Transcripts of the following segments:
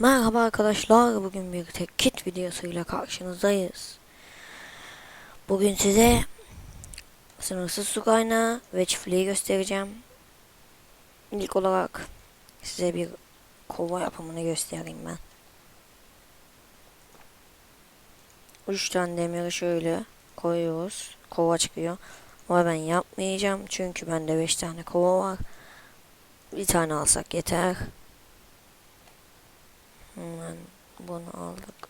Merhaba arkadaşlar, bugün bir tek kit videosuyla karşınızdayız. Bugün size sınırsız su kaynağı ve çiftliği göstereceğim. İlk olarak size bir kova yapımını göstereyim ben. 3 tane demiri şöyle koyuyoruz. Kova çıkıyor. Ama ben yapmayacağım çünkü bende 5 tane kova var. Bir tane alsak yeter. Hemen bunu aldık.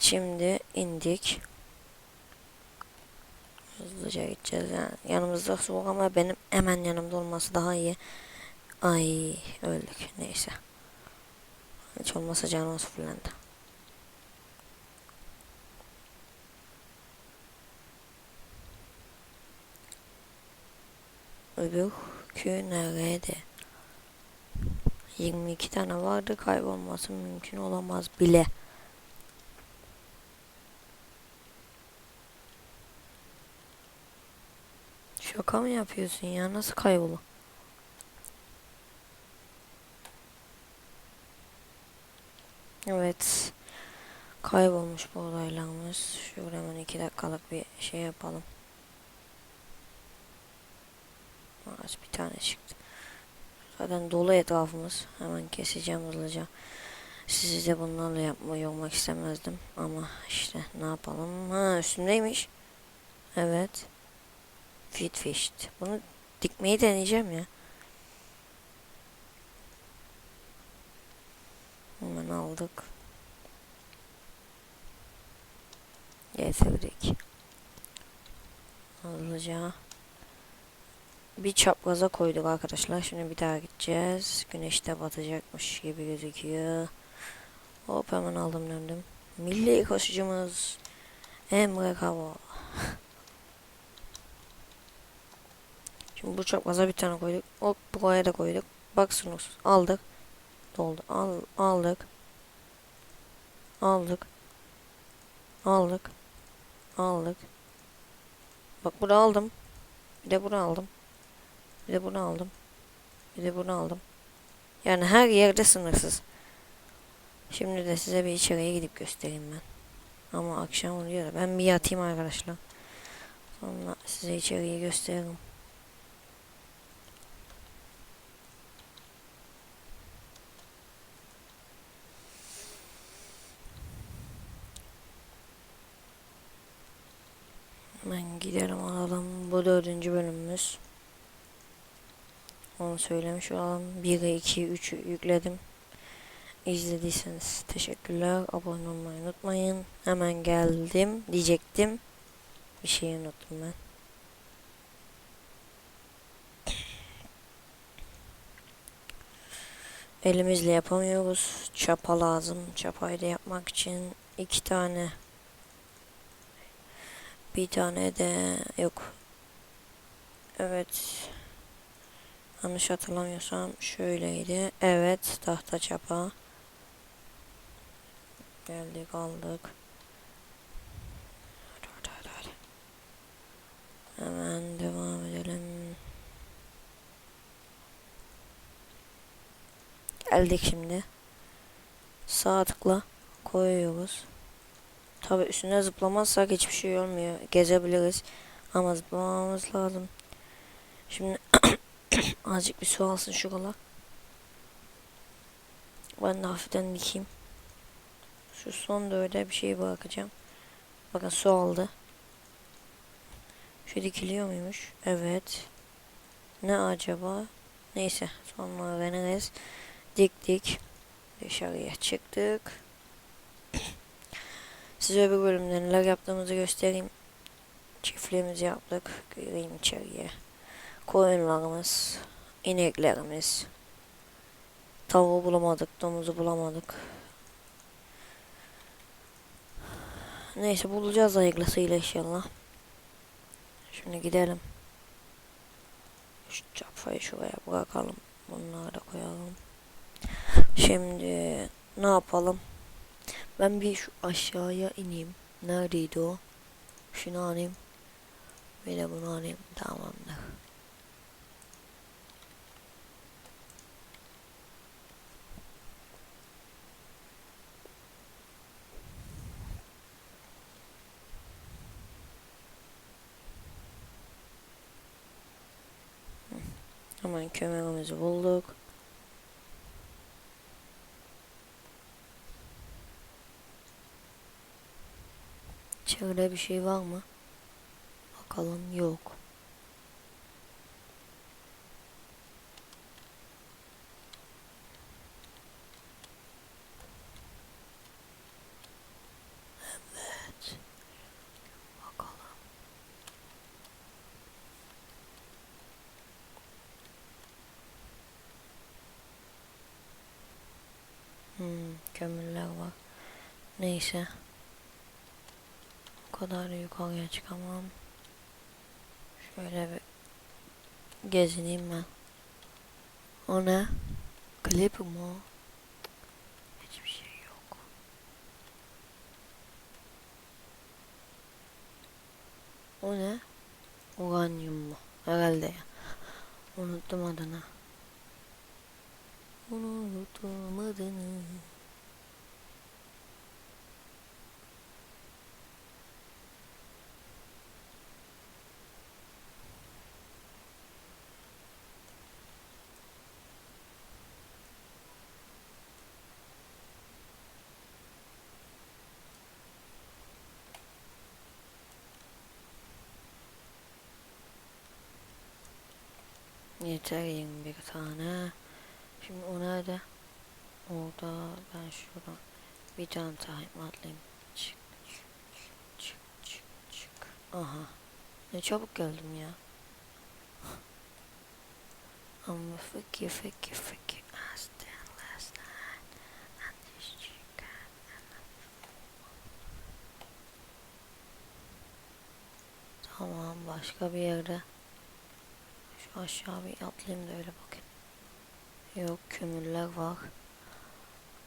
Şimdi indik. Hızlıca gideceğiz yani. Yanımızda su ama benim hemen yanımda olması daha iyi. Ay öldük neyse. Hiç olmasa canımız fullendi. Öbürkü nerede? 22 tane vardı kaybolması mümkün olamaz bile. Şaka mı yapıyorsun ya? Nasıl kaybolu? Evet. Kaybolmuş bu olaylarımız. Şurada hemen iki dakikalık bir şey yapalım. Ağaç bir tane çıktı. Zaten dolu etrafımız. Hemen keseceğim hızlıca. Sizi de bunlarla yapma yormak istemezdim. Ama işte ne yapalım. Ha üstündeymiş. Evet. Fit fished. Bunu dikmeyi deneyeceğim ya. Hemen aldık. Getirdik. Hızlıca bir çapraza koyduk arkadaşlar. Şimdi bir daha gideceğiz. Güneş de batacakmış gibi gözüküyor. Hop hemen aldım döndüm. Milli koşucumuz Emre Kava. Şimdi bu çapraza bir tane koyduk. Hop buraya da koyduk. Baksınız aldık. Doldu. Al, aldık. Aldık. Aldık. Aldık. Bak bunu aldım. Bir de bunu aldım. Bir de bunu aldım. Bir de bunu aldım. Yani her yerde sınırsız. Şimdi de size bir içeriye gidip göstereyim ben. Ama akşam oluyor da ben bir yatayım arkadaşlar. Sonra size içeriği gösteririm. Ben gidelim alalım. Bu dördüncü bölümümüz. Onu söylemiş olalım. 1'e 2, 3'ü yükledim. İzlediyseniz teşekkürler. Abone olmayı unutmayın. Hemen geldim diyecektim. Bir şeyi unuttum ben. Elimizle yapamıyoruz. Çapa lazım. Çapayı da yapmak için iki tane bir tane de yok. Evet. Yanlış hatırlamıyorsam şöyleydi. Evet tahta çapa. Geldik aldık. Hadi hadi hadi. Hemen devam edelim. Geldik şimdi. Sağ tıkla koyuyoruz. Tabi üstüne zıplamazsak hiçbir şey olmuyor. Gezebiliriz. Ama zıplamamız lazım. Şimdi azıcık bir su alsın şu kola. Ben de hafiften dikeyim. Şu son dörde bir şey bırakacağım. Bakın su aldı. Şu dikiliyor muymuş? Evet. Ne acaba? Neyse sonra öğreniriz. Diktik. Dışarıya çıktık. Size bir bölümde neler yaptığımızı göstereyim. Çiftliğimizi yaptık. Gireyim içeriye. Koyunlarımız, ineklerimiz. Tavuğu bulamadık, domuzu bulamadık. Neyse bulacağız hayırlısıyla inşallah. Şimdi gidelim. Şu çapayı şuraya bırakalım. Bunları da koyalım. Şimdi ne yapalım? Ben bir şu aşağıya ineyim. Neredeydi o? Şunu alayım. Bir de bunu alayım. Tamamdır. Hemen kömürümüzü bulduk. İçeride bir şey var mı? Bakalım yok. Hmm, kömürler var. Neyse. O kadar da yukarıya çıkamam. Şöyle bir gezineyim ben. O ne? Klip mi? Hiçbir şey yok. O ne? Uranyum mu? Herhalde ya. Unuttum adını. Unuttum adını. Yeter 21 tane. Şimdi o nerede? Orada ben şuradan bir tane time atlayayım. Çık çık çık çık çık. Aha. Ne çabuk geldim ya. Ama. And this chicken Tamam başka bir yerde. Şu aşağı bir atlayayım da öyle bakayım. Yok kömürler var.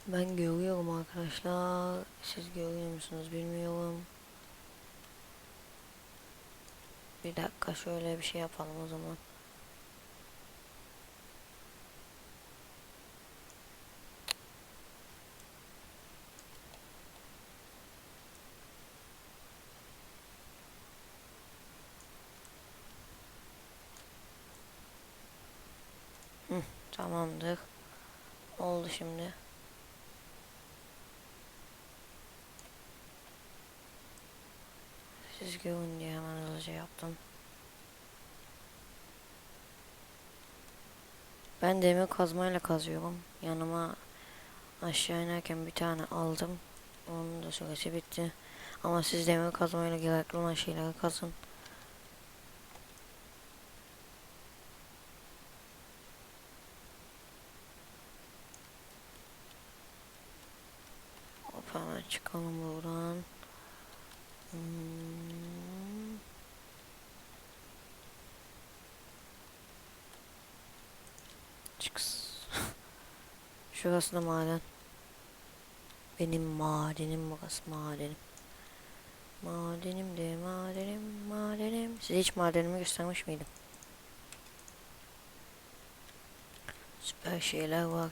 Ben görüyorum arkadaşlar. Siz görüyor musunuz bilmiyorum. Bir dakika şöyle bir şey yapalım o zaman. Hı, tamamdır. Oldu şimdi. Siz görün diye hemen hızlıca yaptım. Ben demir kazmayla kazıyorum. Yanıma aşağı inerken bir tane aldım. Onun da süresi bitti. Ama siz demir kazmayla gerekli olan şeyleri kazın. Hop hemen çıkalım buradan. Hmm. Çıks. Şurası da maden. Benim madenim burası madenim. Madenim de madenim madenim. Size hiç madenimi göstermiş miydim? Süper şeyler var.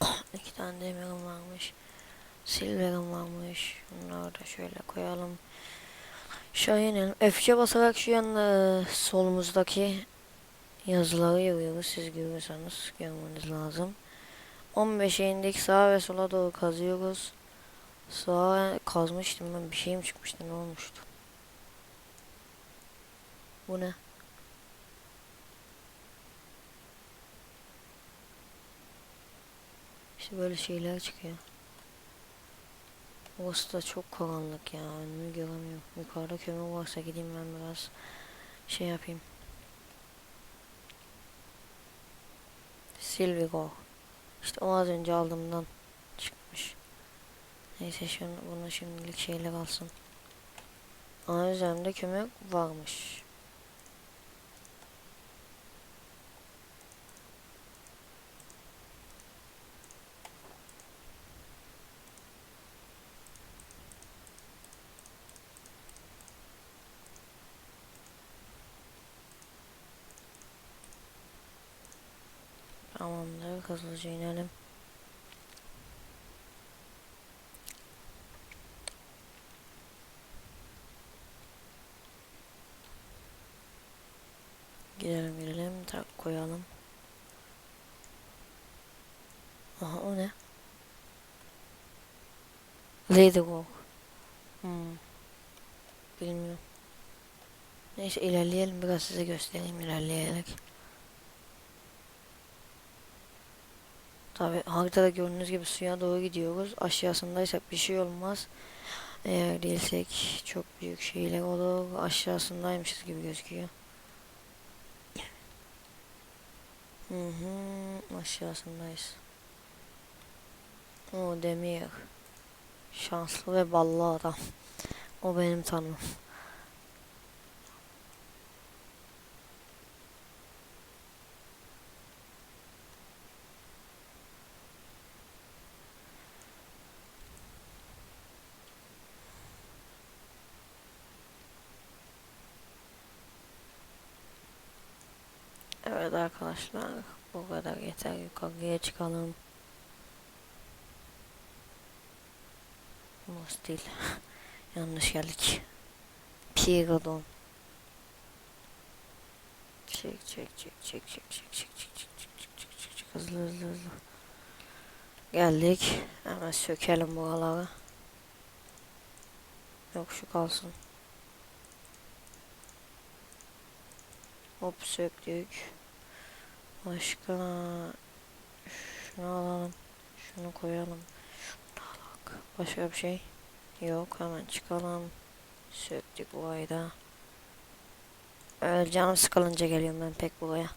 İki tane demirim varmış. Silver'ım varmış. Bunları da şöyle koyalım. Aşağı inelim. F3'e basarak şu yan solumuzdaki yazıları yazıyoruz. Siz görüyorsanız görmeniz lazım. 15'e indik sağa ve sola doğru kazıyoruz. Sağa kazmıştım ben bir şeyim çıkmıştı ne olmuştu? Bu ne? İşte böyle şeyler çıkıyor. Burası da çok karanlık ya. Önümü göremiyorum. Yukarıda kömür varsa gideyim ben biraz şey yapayım. Silvigo. İşte o az önce aldığımdan çıkmış. Neyse şunu, bunu şimdilik şeyler alsın. Ana üzerimde kömür varmış. Tamamdır hızlıca inelim. Gidelim gidelim. Tak koyalım. Aha o ne? Ladywalk. Hmm. Bilmiyorum. Neyse ilerleyelim biraz size göstereyim ilerleyerek. Tabi haritada gördüğünüz gibi suya doğru gidiyoruz. Aşağısındaysak bir şey olmaz. Eğer değilsek çok büyük şeyler olur. Aşağısındaymışız gibi gözüküyor. Hı hı, aşağısındayız. O demir. Şanslı ve ballı adam. O benim tanrım. Evet arkadaşlar bu kadar yeter yukarıya çıkalım. Nasıl değil. Yanlış geldik. Pigodon. Çek çek çek çek çek çek çek çek çek çek çek çek çek çek hızlı hızlı hızlı. Geldik. Hemen sökelim buraları. Yok şu kalsın. Hop söktük. Başka şunu alalım. Şunu koyalım. Başka bir şey yok. Hemen çıkalım. Söktük bu ayda. Öyle canım sıkılınca geliyorum ben pek buraya.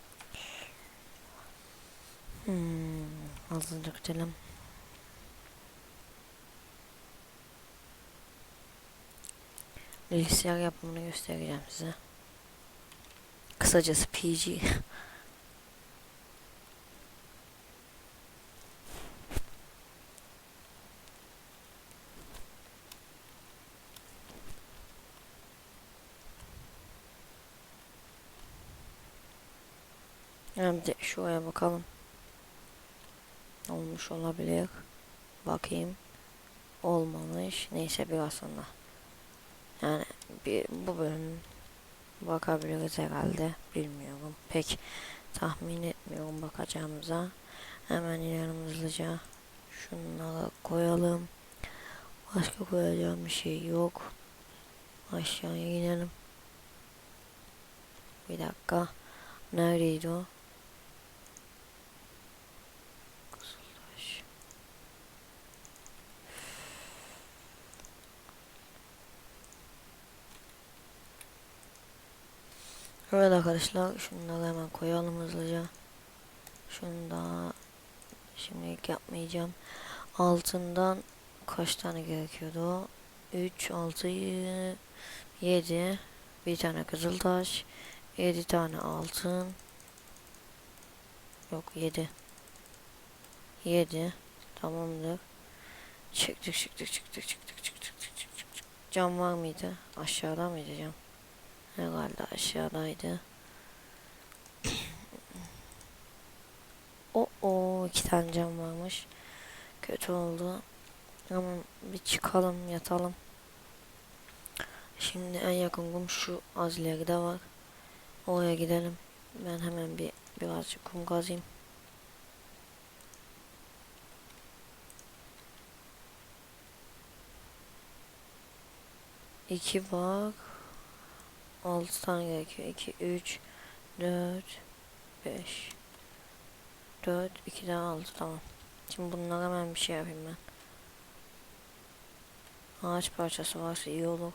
Hmm, hızlı dökelim. Bilgisayar yapımını göstereceğim size. Kısacası PG. Hem de şuraya bakalım. Olmuş olabilir. Bakayım. Olmamış. Neyse biraz sonra. Yani bir, bu bölüm bakabiliriz herhalde. Bilmiyorum. Pek tahmin etmiyorum bakacağımıza. Hemen inelim hızlıca. Şunları koyalım. Başka koyacağım bir şey yok. Aşağıya inelim. Bir dakika. Neredeydi o? Evet arkadaşlar şunları hemen koyalım hızlıca. Şunu da şimdilik yapmayacağım. Altından kaç tane gerekiyordu? 3, 6, 7 bir tane kızıltaş 7 tane altın. Yok 7 7 tamamdır. Çıktık çıktık çıktık çıktık çıktık çıktık çıktık. Cam var mıydı? Aşağıda mıydı cam Herhalde aşağıdaydı. o o iki tane cam varmış. Kötü oldu. Ama bir çıkalım yatalım. Şimdi en yakın kum şu az var. Oraya gidelim. Ben hemen bir birazcık kum kazayım. İki bak. 6 tane gerekiyor. 2, 3, 4, 5, 4, 2 daha 6 tamam. Şimdi bunlara hemen bir şey yapayım ben. Ağaç parçası varsa iyi olur.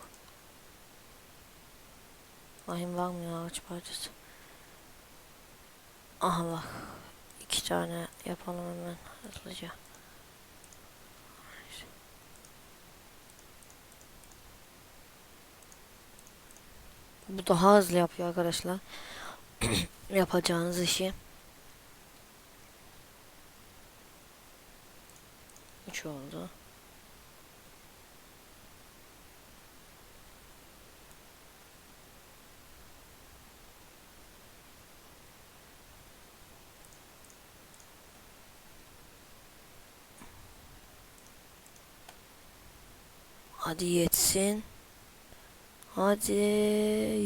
Ahim var mı ya ağaç parçası? Aha bak. iki tane yapalım hemen hızlıca. Bu daha hızlı yapıyor arkadaşlar. Yapacağınız işi. Üç oldu. Hadi yetsin. Hadi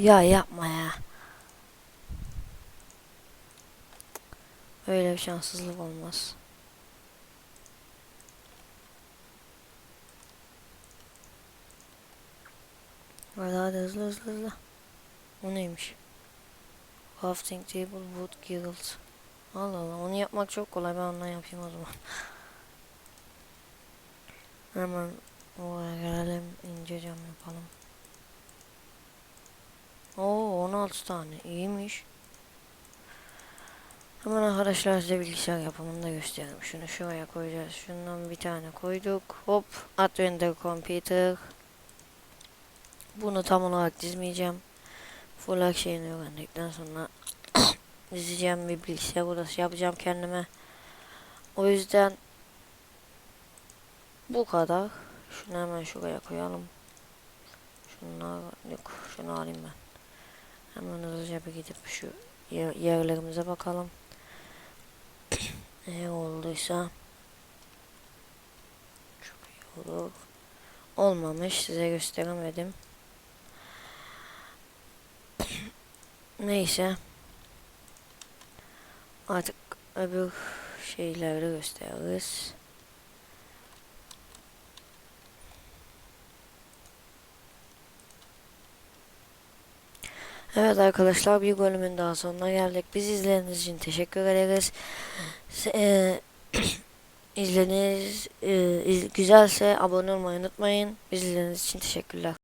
ya yapma ya. Öyle bir şanssızlık olmaz. Hadi hadi hızlı hızlı hızlı. O neymiş? Crafting table wood giggles. Allah Allah onu yapmak çok kolay ben ondan yapayım o zaman. Hemen oraya gelelim ince cam yapalım. Oo 16 tane iyiymiş. Hemen arkadaşlar size bilgisayar yapımını da göstereyim. Şunu şuraya koyacağız. Şundan bir tane koyduk. Hop. Render computer. Bunu tam olarak dizmeyeceğim. Full her şeyini öğrendikten sonra dizeceğim bir bilgisayar odası yapacağım kendime. O yüzden bu kadar. Şunu hemen şuraya koyalım. Şunlar yok. Şunu alayım ben. Hemen hızlıca bir gidip şu yer- yerlerimize bakalım. Eğer olduysa çok iyi olur. Olmamış size gösteremedim. Neyse. Artık öbür şeyleri gösteririz. Evet arkadaşlar bir bölümün daha sonuna geldik. Biz izlediğiniz için teşekkür ederiz. Eee, iz- güzelse abone olmayı unutmayın. Biz izlediğiniz için teşekkürler.